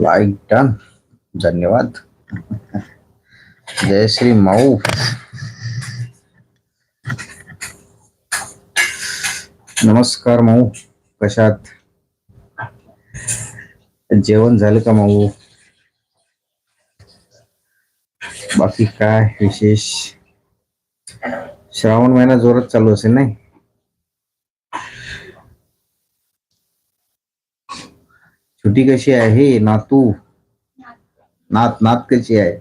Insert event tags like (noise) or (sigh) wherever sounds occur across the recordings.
Like done धन्यवाद. जय श्री माऊ. नमस्कार माऊ कशात? जेवण झालं का माऊ? बाकी काय विशेष? श्रावण महिना जोरात चालू असेल नाही? छुट्टी कशी आहे? नातू. नात नात कशी आहे?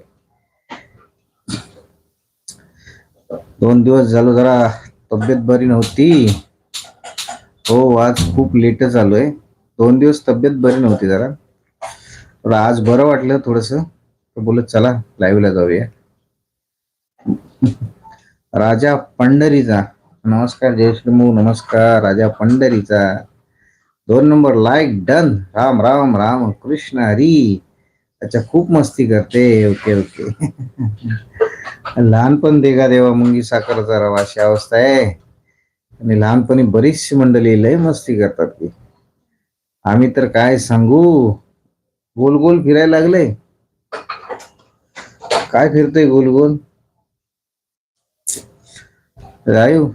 दोन दिवस झालो जरा तब्येत बरी नव्हती. हो आज खूप लेटच आलोय दोन दिवस तब्येत बरी नव्हती जरा. थोडं आज बरं वाटलं थोडस. बोलत चला लाईव्हला जाऊया. राजा पंढरीचा. नमस्कार जयश्रीमू नमस्कार राजा पंढरीचा. दोन number like done Ram Ram Ram Krishna Hari. अच्छा खूप मस्ती करते. Okay okay. लहानपण देगा देवा मुंगी साखरचा रवा. अशी अवस्था आहे. आणि लहानपणी बरीचशी मंडळी लय मस्ती करतात ती. आम्ही तर काय सांगू? गोल गोल फिरायला लागले. काय फिरतोय गोल गोल रायू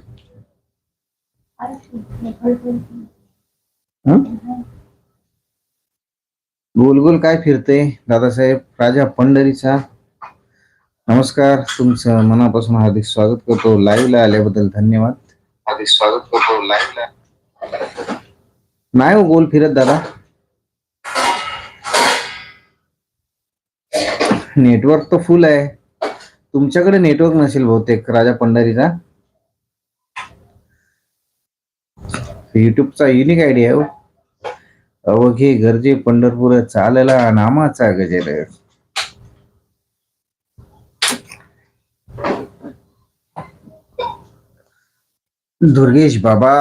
गोल गोल काय फिरते? दादासाहेब राजा पंढरीचा. नमस्कार तुमचं मनापासून हार्दिक स्वागत करतो. लाईव्हला आल्याबद्दल धन्यवाद. हार्दिक स्वागत करतो. लाईव्हला नाही हो गोल फिरत दादा. नेटवर्क तर फुल आहे. तुमच्याकडे नेटवर्क नसेल बहुतेक राजा पंढरीचा. युट्यूबचा युनिक आयडिया आहे हो. अवघे गरजे पंढरपूर चालला नामाचा गजर. दुर्गेश बाबा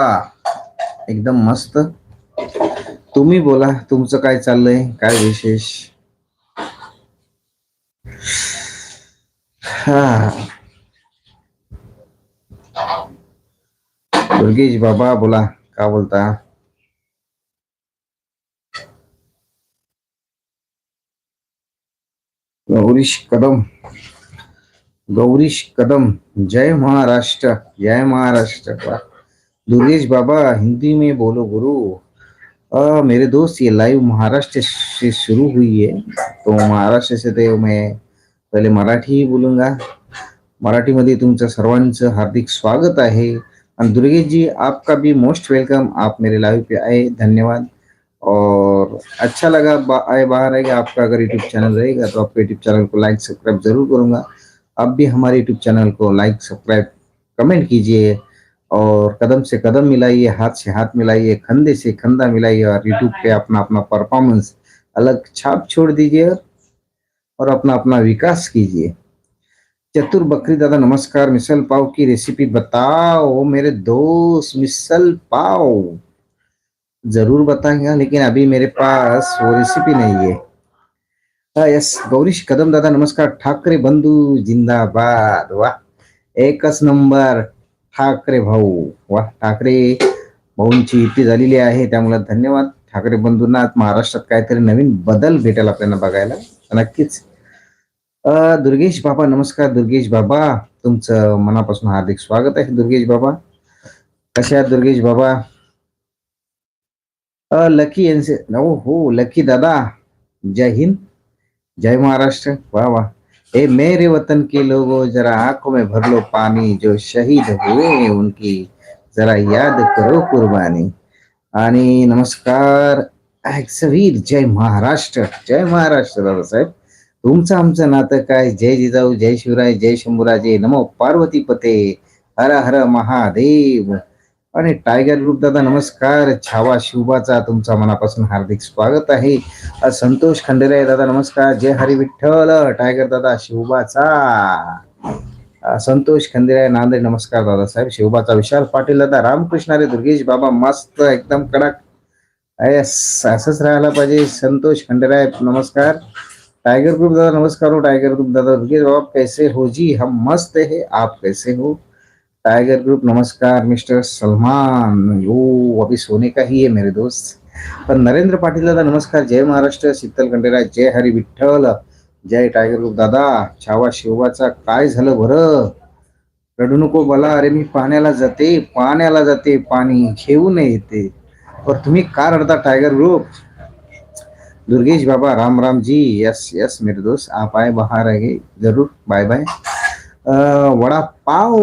एकदम मस्त. तुम्ही बोला तुमचं काय चाललंय? काय विशेष? हा. दुर्गेश बाबा बोला का बोलता? गौरीश कदम गौरीश कदम जय महाराष्ट्र जय महाराष्ट्र दुर्गेश बाबा हिंदी में बोलो गुरु। आ, मेरे दोस्त ये लाइव महाराष्ट्र से शुरू हुई है तो महाराष्ट्र से तो मैं पहिले मराठी ही बोलूंगा। मराठीमध्ये तुमचं सर्वांचं हार्दिक स्वागत आहे। आणि दुर्गेश जी आपका भी मोस्ट वेलकम आप मेरे लाइव पे आए धन्यवाद। और अच्छा लगा आए बाहर आएगा, आपका अगर यूट्यूब चैनल रहेगा तो आपके यूट्यूब चैनल को लाइक सब्सक्राइब ज़रूर करूँगा। आप भी हमारे यूट्यूब चैनल को लाइक सब्सक्राइब कमेंट कीजिए और कदम से कदम मिलाइए, हाथ से हाथ मिलाइए कंधे से कंधा मिलाइए और यूट्यूब पे अपना अपना परफॉर्मेंस अलग छाप छोड़ दीजिए और अपना अपना विकास कीजिए। चतुर बकरी दादा, नमस्कार, मिसल पाव की रेसिपी बताओ, मेरे दोस्त मिसल पाव। जरूर बताएंगे लेकिन अभी मेरे पास वो रेसिपी नहीं है। हाँ यस गौरीश कदम दादा नमस्कार ठाकरे बंधू जिंदाबाद वाह। एकच नंबर ठाकरे भाऊ वाह ठाकरे भाऊंची युती झालेली आहे त्यामुळे धन्यवाद। ठाकरे बंधूंना महाराष्ट्रात काहीतरी नवीन बदल भेटेल आपल्याला बघायला नक्कीच। दुर्गेश बाबा नमस्कार दुर्गेश बाबा तुमचं मनापासून हार्दिक स्वागत आहे दुर्गेश बाबा। कसे आहात दुर्गेश बाबा? अ, लकी यांचे हो हो लकी दादा जय हिंद जय महाराष्ट्र वाह वाह ए मेरे वतन के लोगों जरा आंखों में भर लो पानी जो शहीद हुए उनकी जरा याद करो कुर्बानी. आणि नमस्कार वीर जय महाराष्ट्र जय महाराष्ट्र दादासाहेब तुमचं आमचं नातं काय? जय जिजाऊ जय शिवराय जय शंभूराजे नमो पार्वती पते हर हर महादेव. आणि टायगर ग्रुप दादा नमस्कार. छावा शिवबाचा तुमचा मनापासून हार्दिक स्वागत आहे. संतोष खंडेरे दादा नमस्कार. जय हरी विठ्ठल. टायगर दादा शिवबाचा संतोष खंडेराय नांदेड. नमस्कार दादा साहेब. शिवबाचा विशाल पाटील दादा रामकृष्ण रे दुर्गेश बाबा मस्त एकदम कडक. असंच राहायला पाहिजे. संतोष खंडेराय नमस्कार. टाइगर ग्रुप दादा नमस्कार हो. टाइगर ग्रुप दादा दुर्गेश बाबा कैसे हो? जी हम मस्त है. आप कैसे हो? टाइगर ग्रुप नमस्कार मिस्टर सलमान। यो अभी सोने का ही है मेरे दोस्त। पण नरेंद्र पाटील दादा नमस्कार जय महाराष्ट्र शीतल कंडेरा जय हरी विठ्ठल जय टायगर ग्रुप दादा छावा शिवबाचा काय झालं बरं? रडू नको बोला अरे मी पाण्याला जाते पाण्याला जाते पाणी घेऊन येते पण तुम्ही का रडता टायगर ग्रुप? दुर्गेश बाबा राम राम जी यस यस मेरे दोस्त आप आए बाहर आएंगे जरूर बाय बाय. वडा पाव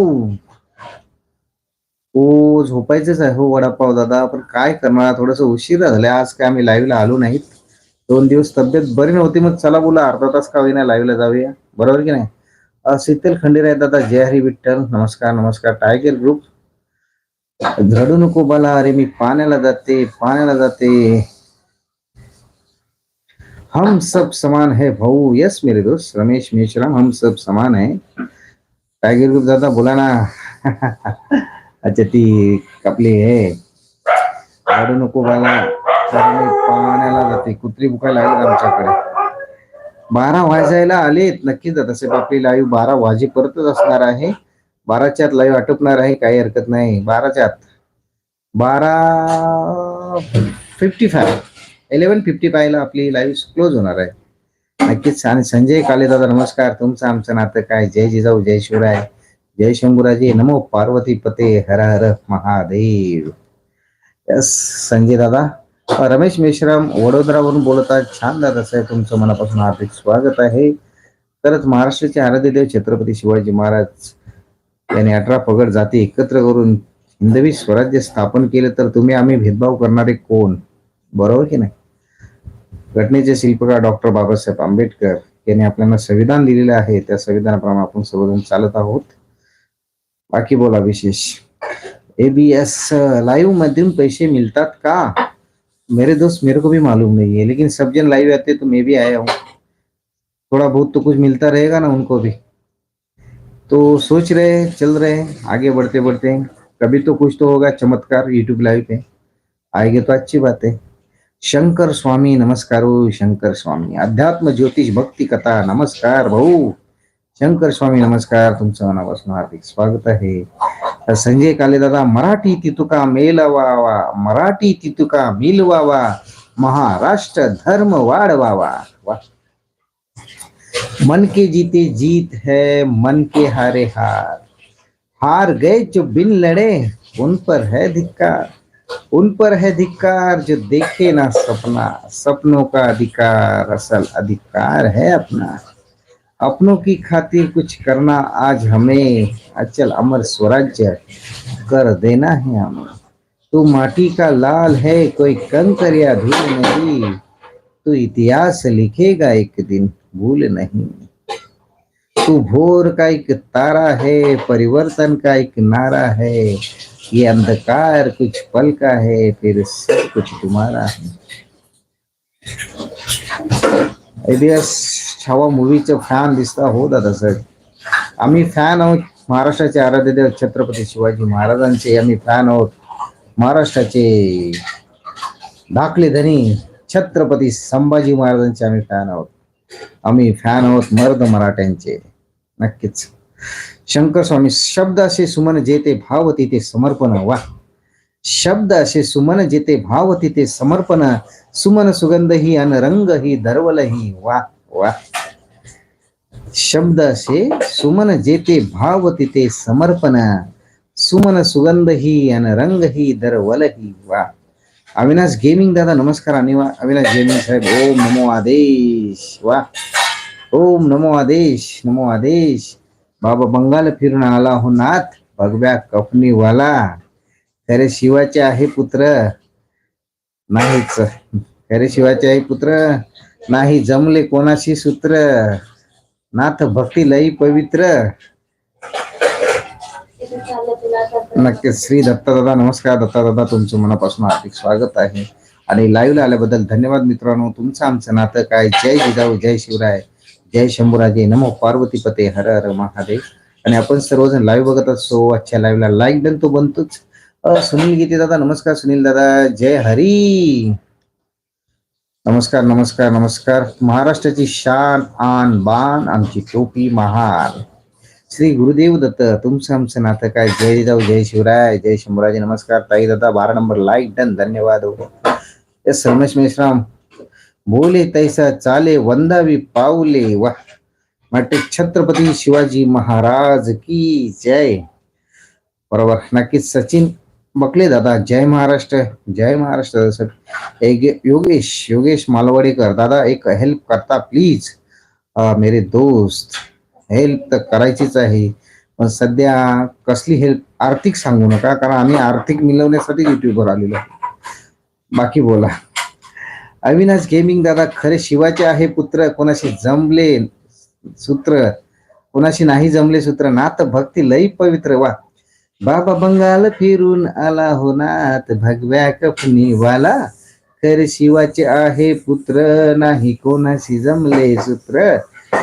हो झोपायचंच आहे हो वडापाव दादा पण काय करणार? थोडस उशीर झालं आज काय आम्ही लाईव्हला आलो नाहीत. दोन दिवस तब्येत बरी नव्हती मग चला बोला अर्धा तास का होईना लाईव्हला जाऊया. बरोबर की नाही? शीतल खंडेराय दादा जय हरी विठ्ठल. नमस्कार नमस्कार. टायगर ग्रुप झडू नको बाला अरे मी पाण्याला जाते पाण्याला जाते. हम सब समान है भाऊ. यस मेरे दोस्त रमेश मेश्राम हम सब समान है. टायगर ग्रुप दादा बोला ना. (laughs) अच्छा ती आपली हे. काढू नको बाला पाण्याला जाते. कुत्री बुकायला लागली आमच्याकडे. बारा वाजायला आलेत. नक्कीच दादा साहेब आपली लाईव्ह बारा वाजे परतच असणार आहे. बाराच्या आत लाईव्ह आटोपणार आहे. काही हरकत नाही. बाराच्या आत बारा फिफ्टी फाय इलेवन फिफ्टी फायला आपली लाईव्ह क्लोज होणार आहे. नक्कीच. आणि संजय काले दादा नमस्कार. तुमचं आमचं नातं काय? जय जिजाऊ जय शिवराय. जय शंभूराजे नमो पार्वती पते हर हर महादेव. यस संजय दादा. रमेश मेश्राम वडोदरावरून बोलत आहेत. छान दादा साहेब तुमचं मनापासून हार्दिक स्वागत आहे. तरच महाराष्ट्राचे आराध्य देव छत्रपती शिवाजी महाराज यांनी अठरा पगड जाती एकत्र करून हिंदवी स्वराज्य स्थापन केले तर तुम्ही आम्ही भेदभाव करणारे कोण? बरोबर की नाही? घटनेचे शिल्पकार डॉक्टर बाबासाहेब आंबेडकर यांनी आपल्याला संविधान दिलेले आहे. त्या संविधानाप्रमाणे आपण सर्वजण चालत आहोत. बाकी बोला विशेष। एबीएस लाइव मध्यम पैसे मिलतात का? मेरे दोस्त, मेरे को भी मालूम नहीं है, लेकिन सब जन लाइव आते तो मैं भी आया हूँ। थोड़ा बहुत तो कुछ मिलता रहेगा ना उनको भी। तो सोच रहे चल रहे आगे बढ़ते बढ़ते कभी तो कुछ तो होगा चमत्कार यूट्यूब लाइव पे। आएँगे तो अच्छी बात है। शंकर स्वामी, नमस्कार, शंकर स्वामी। अध्यात्म ज्योतिष भक्ति कथा, नमस्कार भाऊ शंकर स्वामी नमस्कार तुमचं मनापासून हार्दिक स्वागत तर संजय काले दादा मराठी तितुका मेलवावा मराठी तितुका मिलवावा महाराष्ट्र धर्म वाढवावा वा मन के जीते जीत है मन के हारे हार हार गए जो बिन लड़े उन पर है धिक्कार उन पर है धिक्कार जो देखे ना सपना सपनों का अधिकार असल अधिकार है अपना अपनों की खातिर कुछ करना आज हमें अचल अमर स्वराज्य कर देना है हमें। तू माटी का लाल है, कोई कंकर या धूल नहीं। तू इतिहास लिखेगा एक दिन, भूल नहीं। तू भोर का एक तारा है, परिवर्तन का एक नारा है। ये अंधकार कुछ पल का है, फिर सब कुछ तुम्हारा है। एबीएस छावा मूवीचे फॅन दिसता. हो दादा आम्ही फॅन आहोत महाराष्ट्राचे आराध्यदेव छत्रपती शिवाजी महाराजांचे. आम्ही फॅन आहोत महाराष्ट्राचे धाकले धनी छत्रपती संभाजी महाराजांचे आम्ही फॅन आहोत. आम्ही फॅन आहोत मर्द मराठ्यांचे. नक्कीच. शंकर स्वामी शब्द असे सुमन जेते भाव तिथे समर्पण वा शब्द असे सुमन जेते भाव तिथे समर्पण. सुमन सुगंध ही अन रंग ही दरवल ही वा वा. शब्द असे सुमन जेते भाव तिथे समर्पण. सुमन सुगंध ही अन रंग ही दरवल ही वा. अविनाश गेमिंग दादा नमस्कार अनिवा. अविनाश गेमिंग साहेब ओम नमो आदेश. वा. ओम नमो आदेश नमो आदेश. बाबा बंगाल फिरून आला हो नाथ. भगव्या कपनीवाला खरे शिवाचे आहे पुत्र नाहीच. खरे शिवाचे आहे पुत्र नाही. जमले कोणाशी सूत्र? नाथ भक्ती लई पवित्र. नक्कीच. श्री दत्तदादा नमस्कार. दत्तदादा तुमचं मनापासून हार्दिक स्वागत आहे. आणि लाईव्हला आल्याबद्दल धन्यवाद मित्रांनो. तुमचं आमचं नातं काय? जय जिजाऊ जय शिवराय. जय शंभूराजे. नमो पार्वती पते हर हर महादेव. आणि आपण सर्वजण लाईव्ह बघत असतो. आजच्या लाईव्हला लाईक डन तो बनतोच. सुनील गीते दादा नमस्कार सुनील दादा जय हरी. नमस्कार नमस्कार नमस्कार. महाराष्ट्राची शान आन बाण आमची टोपी महान श्री गुरुदेव दत्त तुमचं आमचं नातं काय? जय जाऊ जय शिवराय जय शंभराजी नमस्कार. ताई दादा बारा नंबर लाईक डन धन्यवाद. हो रमेश मेश्राम. बोले तैसा चाले वंदावी पाऊले वा छत्रपती शिवाजी महाराज की जय. बरोबर. नक्कीच सचिन बकले दादा जय महाराष्ट्र जय महाराष्ट्र सर एक योगेश योगेश मालवडेकर दादा एक हेल्प करता प्लीज मेरे दोस्त हेल्प तर करायचीच आहे. पण सध्या कसली हेल्प आर्थिक सांगू नका कारण आम्ही आर्थिक मिळवण्यासाठी युट्यूबवर आलेलो बाकी बोला. अविनाश गेमिंग दादा खरे शिवाचे आहे पुत्र कोणाशी जमले सूत्र? कोणाशी नाही जमले सूत्र? नाथ भक्ती लई पवित्र वा. बाबा बंगाल फिरून आला होनात भगव्या कफनी वाला. खरे शिवाचे आहे पुत्र नाही कोणाशी जमले सूत्र.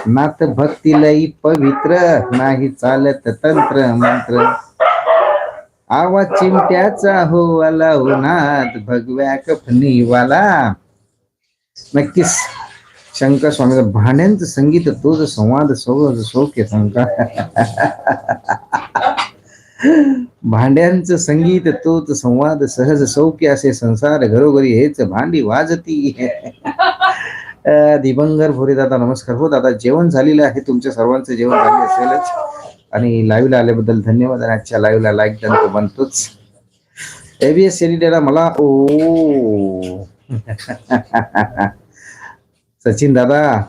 नाथ भक्ती लई पवित्र नाही चालत तंत्र मंत्र. आवाज चिमट्याचा हो आला हो भगव्या कफनी वाला. नक्कीच शंकर स्वामी भांड्यांचं संगीत तोच संवाद सौज सौख्य शंका (laughs) भांड्यांचं संगीत तोच संवाद सहज सौख्य असे संसार घरोघरी हेच भांडी वाजती. दिबंगर दिवंगर भोरे दादा नमस्कार. हो दादा जेवण झालेलं आहे. तुमच्या सर्वांचं जेवण झाले असेलच. आणि लाईव्हला आल्याबद्दल धन्यवाद आणि आजच्या लाईव्हला लाईक डन तो बनतोच. एबीएस सेनिटेला मला ओ. (laughs) सचिन दादा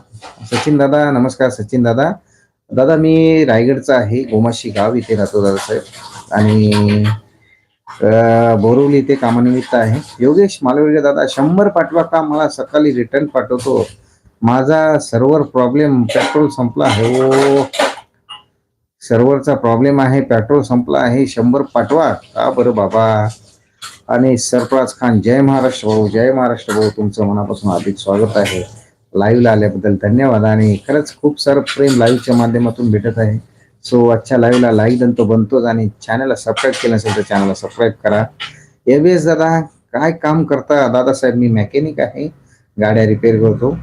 सचिन दादा नमस्कार सचिन दादा. दादा मी रायगडचा आहे गोमाशी गाव इथे राहतो दादा साहेब. आणि बोरवली इथे कामानिमित्त आहे. योगेश मालवडे दादा शंभर पाठवा का? मला सकाळी रिटर्न पाठवतो. माझा सर्व्हर प्रॉब्लेम पेट्रोल संपला आहे. हो. सर्व्हरचा प्रॉब्लेम आहे पेट्रोल संपला आहे. शंभर पाठवा. का बरं बाबा? आणि सरफराज खान जय महाराष्ट्र भाऊ जय महाराष्ट्र भाऊ. तुमचं मनापासून अधिक स्वागत आहे. लाईव्हला आल्याबद्दल धन्यवाद. आणि खरंच खूप सारं प्रेम लाईव्हच्या माध्यमातून भेटत आहे. सो आजच्या लाईव्हला लाईक तो बनतोच आणि चॅनलला सबस्क्राईब केलं असेल तर चॅनलला सबस्क्राईब करा. एवढेच दादा काय काम करता? दादासाहेब मी मेकॅनिक आहे. गाड्या रिपेअर करतो.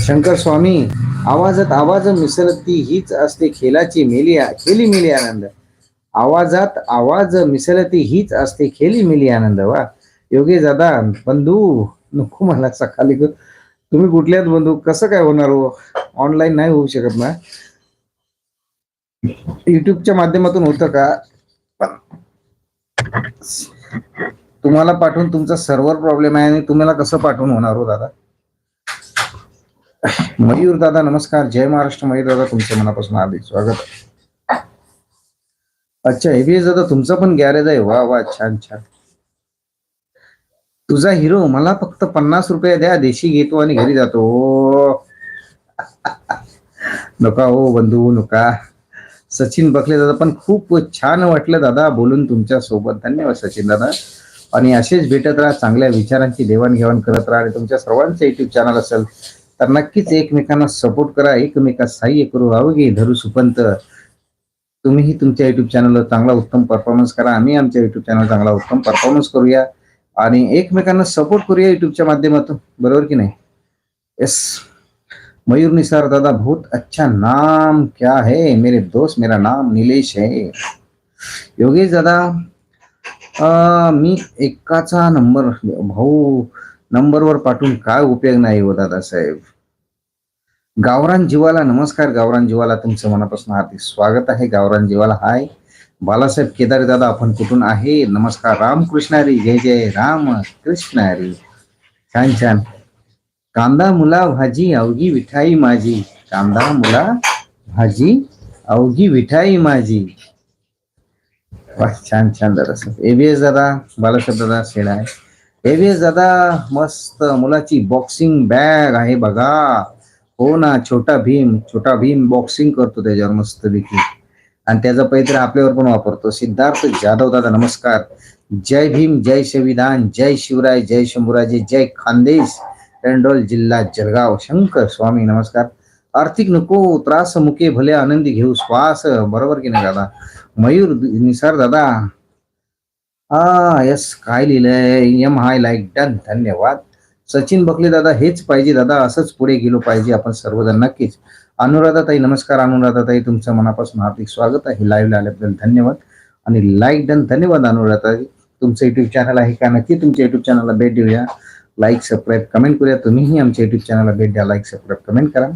शंकर स्वामी आवाजात आवाज मिसळती हीच असते खेलाची मेली खेली मेली आनंद. आवाजात आवाज मिसळती हीच असते खेली मेली आनंद. वा. योगेश दादा बंधू नको मला सकाळी ग- तुम्ही कुठल्यात बंधू? कसं काय होणार हो? ऑनलाईन नाही होऊ शकत ना. युट्यूबच्या माध्यमातून होतं का? पण तुम्हाला पाठवून तुमचा सर्व्हर प्रॉब्लेम आहे आणि तुम्हाला कसं पाठवून होणार हो दादा? मयूर दादा नमस्कार. जय महाराष्ट्र. मयूर दादा तुमच्या मनापासून हार्दिक स्वागत. अच्छा एबीएस दादा तुमचं पण गॅरेज आहे. वा वा छान छान. तुझा हिरो मला फक्त पन्नास रुपये द्या देशी घेतो आणि घरी जातो. नका हो बंधू नका. सचिन बखले दादा पण खूप छान वाटलं दादा बोलून तुमच्यासोबत. धन्यवाद सचिन दादा. आणि असेच भेटत राहा चांगल्या विचारांची देवाणघेवाण करत राहा आणि तुमच्या सर्वांचं युट्यूब चॅनल असेल तर नक्कीच एकमेकांना सपोर्ट करा. एकमेका सहाय्य करू अवघे धरू सुपंत. तुम्हीही तुमच्या युट्यूब चॅनलवर चांगला उत्तम परफॉर्मन्स करा. आम्ही आमच्या युट्यूब चॅनल चांगला उत्तम परफॉर्मन्स करूया. आणि एकमेकांना सपोर्ट करूया युट्यूबच्या माध्यमातून. बरोबर की नाही? यस मयूर निसार दादा बहुत अच्छा नाम क्या है? मेरे दोस्त मेरा नाम निलेश है. योगेश दादा अं, मी एकाचा नंबर भाऊ नंबरवर पाठवून काय उपयोग नाही हो दादा साहेब? गावरान जीवाला नमस्कार गावरान जीवाला तुमचं मनापासून हार्दिक स्वागत आहे. गावरान जीवाला हाय बालासाहेब केदारे दादा आपण कुठून आहे? नमस्कार. रामकृष्ण हरी जय जय राम कृष्ण हरी छान छान. कांदा मुला भाजी अवघी विठाई माझी कांदा मुला भाजी अवघी विठाई माझी वा छान छान दादा एबीएस दादा बालासाहेब दादा शेड आहे. एबीएस दादा मस्त मुलाची बॉक्सिंग बॅग आहे बघा. हो ना छोटा भीम छोटा भीम बॉक्सिंग करतो त्याच्यावर मस्त देखील आणि त्याचा पैत्र आपल्यावर पण वापरतो. सिद्धार्थ जाधव दादा नमस्कार. जय भीम जय संविधान जय शिवराय जय शंभूराजे जय खानदेश एरंडोल जिल्हा जळगाव. शंकर स्वामी नमस्कार. आर्थिक नको त्रास मुके भले आनंदी घेऊ श्वास. बरोबर की नाही दादा? मयूर निसार दादा. हा यस काय लिहिलंय? M hi like done. धन्यवाद. सचिन बकले दादा हेच पाहिजे दादा असंच पुढे गेलो पाहिजे आपण सर्वजण नक्कीच. अनुराधाताई नमस्कार अनुराधाताई तुमचं मनापासून हार्दिक स्वागत आहे. लाईव्हला आल्याबद्दल धन्यवाद. आणि लाईक डन धन्यवाद अनुराधाताई. तुमचं युट्यूब चॅनल आहे का? नक्की तुमच्या युट्यूब चॅनलला भेट देऊया. लाईक सबस्क्राईब कमेंट करूया. तुम्हीही आमच्या युट्यूब चॅनलला भेट द्या. लाईक सबस्क्राईब कमेंट करा.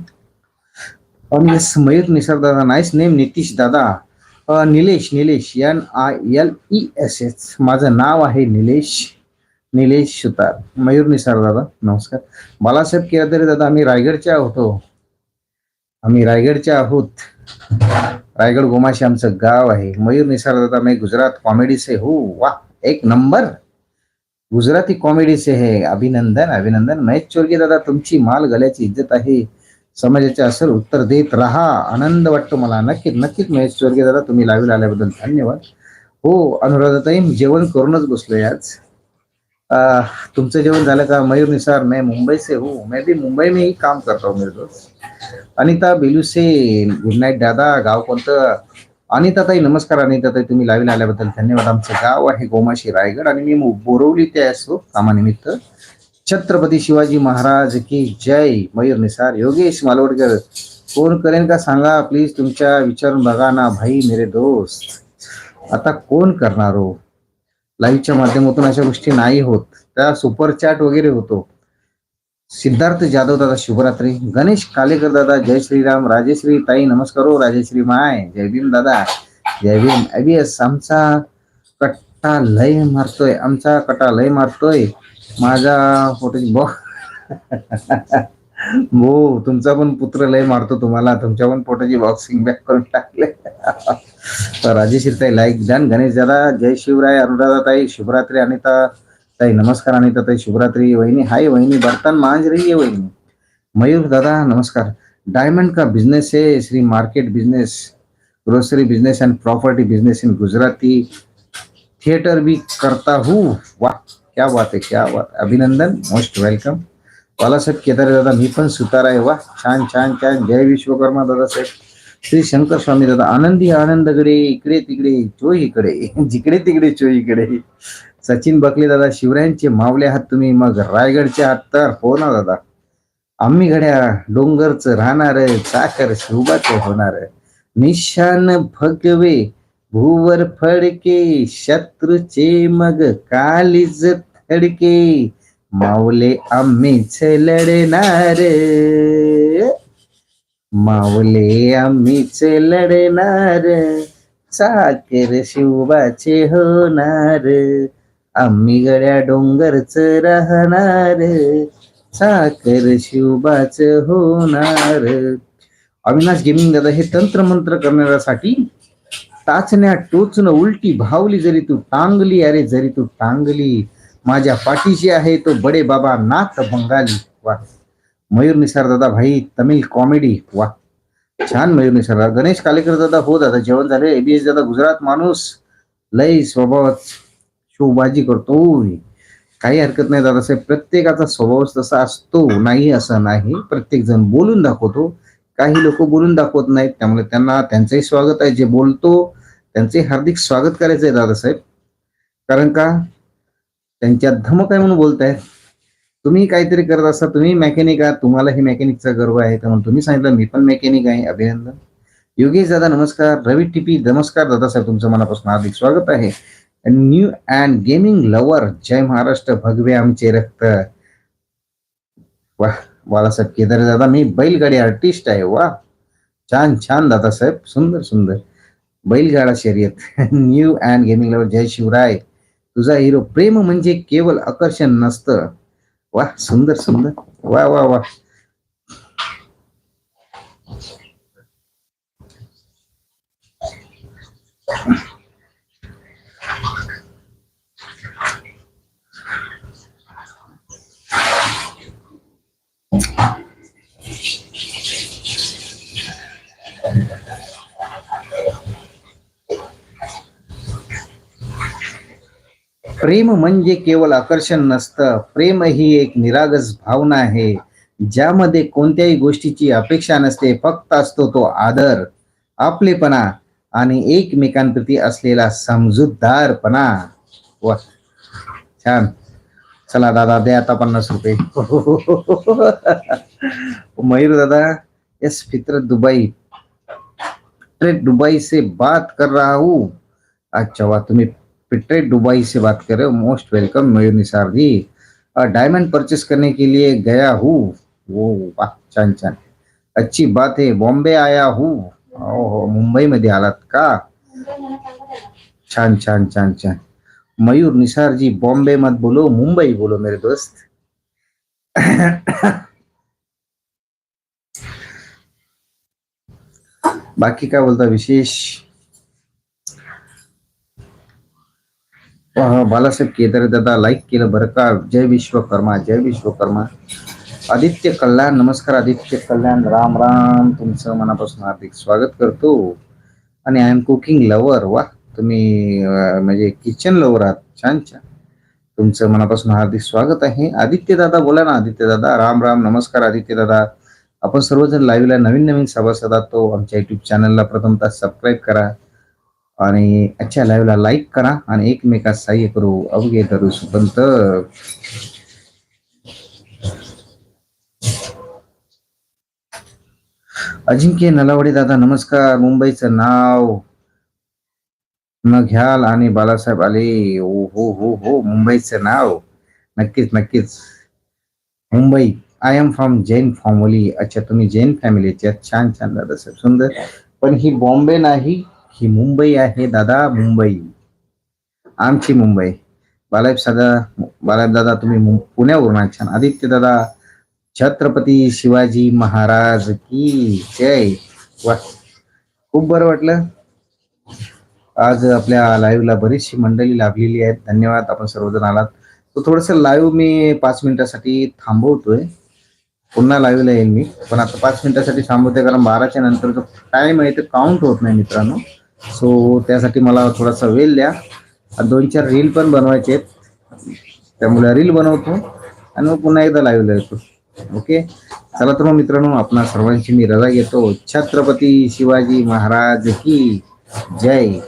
यस मयूर निसर दादा. नाईस नेम नितीश दादा. Nilesh Nilesh. N I L E S S माझं नाव आहे निलेश. निलेश सुतार. मयूर निसार दादा. नमस्कार. बालासाहेब केदारे दादा आम्ही रायगडचे होतो आम्ही रायगडचे आहोत. रायगड गोमाशी आमचं गाव आहे. मयूर निसार दादा गुजरात कॉमेडी से हो. वा एक नंबर. गुजराती कॉमेडी से है. अभिनंदन अभिनंदन. महेश चोरगे दादा तुमची माल गल्याची इज्जत आहे. समाजाचे असेल उत्तर देत राहा. आनंद वाटतो मला. नक्कीच नक्कीच महेश चोरगे दादा तुम्ही लावीला आल्याबद्दल धन्यवाद. हो अनुराधाताई जेवण करूनच बसलोय आज. तुमचं जेवण झालं का? मयूर निसार मैं मुंबई से हूँ. मैं भी मुंबई में ही काम करता हूँ मेरे दोस्त. अनिता बेलू से गुड नाईट दादा गाव कोणतं? अनिता ताई नमस्कार अनिता ताई तुम्ही लावीला आल्याबद्दल धन्यवाद. आमचं गाव आहे गोमाशी रायगड आणि मी बोरवली ते असो कामानिमित्त. छत्रपती शिवाजी महाराज की जय. मयूर निसार योगेश मालवडकर कोण करेन का सांगा? प्लीज तुमच्या विचारून बघा ना भाई मेरे दोस्त. आता कोण करणार हो? लाईव्हच्या माध्यमातून अशा गोष्टी नाही होत. त्या सुपर चॅट वगैरे होतो. सिद्धार्थ जाधव दादा शुभरात्री. गणेश कालेकर दादा जय श्रीराम. राजेश्री ताई नमस्कार. हो राजेश्री माय जय भीम दादा. जय भीम. अबियस आमचा कट्टा लय मारतोय. आमचा कट्टा लय मारतोय. माझा फोटो बॉ (laughs) हो तुमचा पण पुत्र लय मारतो तुम्हाला. तुमच्या पण पोटाची बॉक्सिंग बॅक करून टाकले. तर राजेश्री ताई लाईक जान गणेश दादा जय शिवराय अनुराधा ताई शुभरात्री अनिता ताई नमस्कार अनिता ताई शुभरात्री वहिनी. हाय वहिनी. बर्तन मांज रही है वहिनी. मयूर दादा नमस्कार. डायमंड का बिजनेस है share market business grocery business and property business in Gujarati. Theatre भी करता हूँ। वाह क्या बात है क्या बात अभिनंदन मोस्ट वेलकम बालासाहेब केदारे दादा मी पण सुतार आहे. वा छान छान छान. जय विश्वकर्मा दादा साहेब. श्री शंकर स्वामी दादा आनंदी आनंदकडे इकडे तिकडे चोई इकडे. (laughs) जिकडे तिकडे चोई इकडे. सचिन बकले दादा शिवरायांचे मावले आहात तुम्ही. मग रायगडचे आहात तर. हो ना दादा. आम्ही घड्या डोंगरच राहणार चाकर शिवबाच होणार निशान भगवे भूवर फडके शत्रूचे मग कालीज थडके. माऊले आम्हीच लढणार माऊले आम्हीच लढणार चाकर शिवबाचे होणार. आम्ही गड्या डोंगरच राहणार. साखर शिवबाच होणार. अविनाश गेमिंग दादा हे तंत्रमंत्र करण्यासाठी टाचण्या टोचणं उलटी भावली जरी तू टांगली अरे जरी तू टांगली माझ्या पाठीशी आहे तो बडे बाबा नाथ बंगाली वा. मयूर निसार दादा भाई तमिळ कॉमेडी वा. छान मयूर निसार गणेश कालेकर दादा हो दादा जेवण झाले. एबीएस दादा गुजरात माणूस. लय स्वभावात शोबाजी करतो. काही हरकत नाही दादासाहेब प्रत्येकाचा स्वभाव तसा असतो. नाही असं नाही. प्रत्येक जण बोलून दाखवतो. काही लोक बोलून दाखवत नाहीत. त्यामुळे त्यांना त्यांचंही स्वागत आहे. जे बोलतो त्यांचे हार्दिक स्वागत करायचं आहे दादासाहेब कारण का? त्यांच्यात धमक आहे म्हणून बोलतायत. तुम्ही काहीतरी करत असता तुम्ही मेकॅनिक आहात तुम्हालाही मेकॅनिकचा गर्व आहे त्यामुळे तुम्ही सांगितलं मी पण मेकॅनिक आहे अभिनंदन. योगेश दादा नमस्कार. रवी टिपी नमस्कार दादा साहेब तुमचं मनापासून हार्दिक स्वागत आहे. न्यू अँड गेमिंग लवर जय महाराष्ट्र भगवे आमचे रक्त. वा बाळासाहेब केदारे दादा मी बैलगाडी आर्टिस्ट आहे वा छान छान दादासाहेब सुंदर सुंदर. बैलगाडा शर्यत. (laughs) न्यू अँड गेमिंग लवर जय शिवराय. तुझा हिरो प्रेम म्हणजे केवळ आकर्षण नसतं वा सुंदर सुंदर वा वा वा Thank you. प्रेम म्हणजे केवळ आकर्षण नसतं. प्रेम ही एक निरागस भावना आहे. ज्यामध्ये कोणत्याही गोष्टीची अपेक्षा नसते फक्त असतो तो आदर आपलेपणा आणि एकमेकांप्रती असलेला समजूतदारपणा. वा छान. चला दादा द्या आता पन्नास रुपये. (laughs) मयूर दादा यस फितरत दुबई. ट्रेट दुबई से बात कर रहा हूँ. अच्छा वा तुम्ही फिटरेट दुबई से बात कर रहे हो most welcome Mayur Nisar ji. Diamond purchase करने के लिए गया हूँ। वो वाह छान छान अच्छी बात है, बॉम्बे आया हूँ। मुंबई में आलात का। छान छान छान छान मयूर निसार जी, बॉम्बे मत बोलो, मुंबई बोलो मेरे दोस्त। बाकी काय बोलता विशेष। बालासाहेब केदारे दादा लाईक केलं बरं का? जय विश्वकर्मा जय विश्वकर्मा. आदित्य कल्याण नमस्कार आदित्य कल्याण राम राम. तुमचं मनापासून हार्दिक स्वागत करतो. आणि आय एम कुकिंग लवर वा तुम्ही म्हणजे किचन लवर आहात. छान छान. तुमचं मनापासून हार्दिक स्वागत आहे. आदित्य दादा बोला ना आदित्य दादा. राम राम नमस्कार आदित्य दादा. आपण सर्वजण लाईव्हला नवीन नवीन सभासद आहात. तो आमच्या युट्यूब चॅनलला प्रथमतः सबस्क्राईब करा. आणि अच्छा लाईव्हला लाईक करा आणि एकमेकास सहाय्य करू अवघे धरू सुपंत अजिंक्य नलावडे दादा नमस्कार. मुंबईचं नाव न घ्याल आणि बालासाहेब आले. ओ हो हो हो मुंबईचं नाव. नक्कीच नक्कीच. Mumbai I am from Jain family अच्छा तुम्ही जैन फॅमिलीचे छान छान दादा साहेब. सुंदर. पण ही बॉम्बे नाही ही मुंबई आहे दादा मुंबई. आमची मुंबई. बालाब साधा बालाब दादा तुम्ही पुण्यावरून आहात. छान. आदित्य दादा छत्रपती शिवाजी महाराज की जय. वा खूप बरं वाटलं. आज आपल्या लाईव्हला बरीचशी मंडळी लाभलेली आहेत. धन्यवाद आपण सर्वजण आलात. तो थोडस लाईव्ह मी पाच मिनिटासाठी थांबवतोय. पुन्हा लाईव्हला येईल मी. पण आता पाच मिनिटासाठी थांबवतोय कारण बाराच्या नंतर जो टाइम आहे ते काउंट होत नाही मित्रांनो. सो त्यासाठी मला थोडासा वेळ द्या. दोन चार रील पण बनवायचे आहेत. त्यामुळे रील बनवतो आणि मग पुन्हा एकदा लाईव्हला येतो. ओके चला तर मग मित्रांनो आपणा सर्वांची मी रजा घेतो. छत्रपती शिवाजी महाराज की जय.